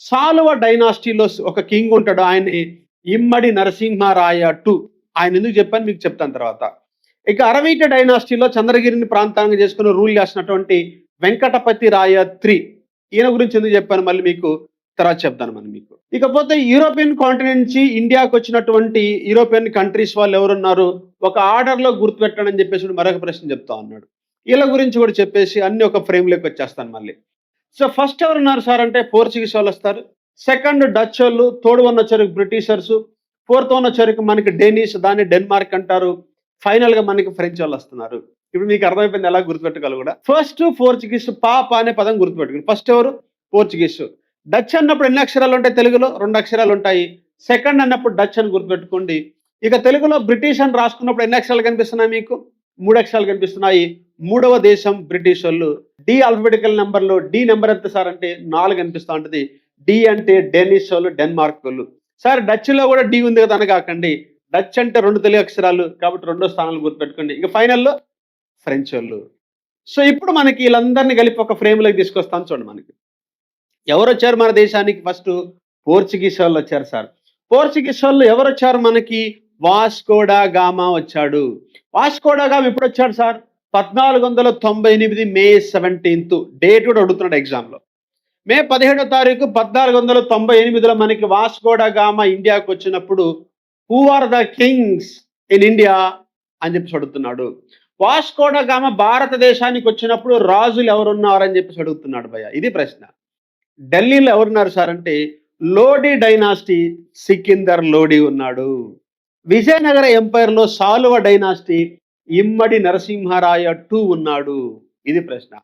సాలువ డైనాసిటీలో ఒక కింగ్ ఉంటాడు. ఆయన ఇమ్మడి నరసింహారాయ టూ ఆయన ఎందుకు చెప్పాను మీకు చెప్తాను తర్వాత. ఇక అరవైట డైనాసిటీలో చంద్రగిరిని ప్రాంతాంగం చేసుకుని రూల్ చేసినటువంటి వెంకటపతి రాయ త్రీ. ఈయన గురించి ఎందుకు చెప్పాను మళ్ళీ మీకు? తర్వాత చెప్తాను మనం మీకు. ఇకపోతే యూరోపియన్ కాంటినెంట్ నుంచి ఇండియాకి వచ్చినటువంటి యూరోపియన్ కంట్రీస్ వాళ్ళు ఎవరున్నారు? ఒక ఆర్డర్లో గుర్తుపెట్టండి అని చెప్పేసి మరొక ప్రశ్న చెప్తా ఉన్నాడు. వీళ్ళ గురించి కూడా చెప్పేసి అన్ని ఒక ఫ్రేమ్లోకి వచ్చేస్తాను మళ్ళీ. సో ఫస్ట్ ఎవరున్నారు సార్ అంటే పోర్చుగీస్ వాళ్ళు వస్తారు. సెకండ్ డచ్ వాళ్ళు థర్డ్ వన్ వచ్చరికి బ్రిటిషర్స్ ఫోర్త్ వన్ వచ్చరికి మనకి డెనిష్ దాన్ని డెన్మార్క్ అంటారు. ఫైనల్గా మనకి ఫ్రెంచ్ వాళ్ళు వస్తున్నారు. ఇప్పుడు మీకు అర్థమైపోయింది ఎలా గుర్తుపెట్టగలరు కూడా. ఫస్ట్ పోర్చుగీస్ పాప అనే పదం గుర్తుపెట్టుకుని ఫస్ట్ ఎవరు? పోర్చుగీస్. డచ్ అన్నప్పుడు ఎన్ని అక్షరాలు ఉంటాయి తెలుగులో? రెండు అక్షరాలు ఉంటాయి. సెకండ్ అన్నప్పుడు డచ్ అని గుర్తుపెట్టుకోండి. ఇక తెలుగులో బ్రిటిష్ అని రాసుకున్నప్పుడు ఎన్ని అక్షరాలు కనిపిస్తున్నాయి మీకు? మూడు అక్షరాలు కనిపిస్తున్నాయి. మూడవ దేశం బ్రిటిష్ వాళ్ళు. డి ఆల్ఫబెటికల్ నెంబర్లో డి నెంబర్ ఎంత సార్ అంటే నాలుగు అనిపిస్తూ ఉంటుంది. డి అంటే డెనిష్ వాళ్ళు డెన్మార్క్ వాళ్ళు. సార్ డచ్లో కూడా డి ఉంది కదా అనకాకండి డచ్ అంటే రెండు తెలుగు అక్షరాలు కాబట్టి రెండో స్థానాలు గుర్తుపెట్టుకోండి. ఇక ఫైనల్లో ఫ్రెంచ్ వాళ్ళు. సో ఇప్పుడు మనకి వీళ్ళందరినీ కలిపి ఒక ఫ్రేమ్లోకి తీసుకొస్తాను చూడండి మనకి. ఎవరు వచ్చారు మన దేశానికి? ఫస్ట్ పోర్చుగీస్ వాళ్ళు వచ్చారు సార్. పోర్చుగీస్ వాళ్ళు ఎవరు వచ్చారు మనకి? వాస్కోడా గామా వచ్చాడు. వాస్కోడా గామ ఎప్పుడు వచ్చాడు సార్? పద్నాలుగు వందల తొంభై ఎనిమిది మే సెవెంటీన్త్ డేట్ కూడా అడుగుతున్నాడు ఎగ్జామ్లో మే పదిహేడో తారీఖు పద్నాలుగు వందల తొంభై ఎనిమిదిలో మనకి వాస్కోడా గామా ఇండియాకు వచ్చినప్పుడు who are the kings in India అని చెప్పి అడుగుతున్నాడు. వాస్కోడా గామ భారతదేశానికి వచ్చినప్పుడు రాజులు ఎవరున్నారని చెప్పి అడుగుతున్నాడు భయ్య. ఇది ప్రశ్న. ఢిల్లీలో ఎవరున్నారు సార్ అంటే లోడీ డైనాసిటీ సికిందర్ లోడీ ఉన్నాడు. విజయనగర ఎంపైర్లో సాలువ డైనాసిటీ ఇమ్మడి నరసింహరాయ టూ ఉన్నాడు. ఇది ప్రశ్న.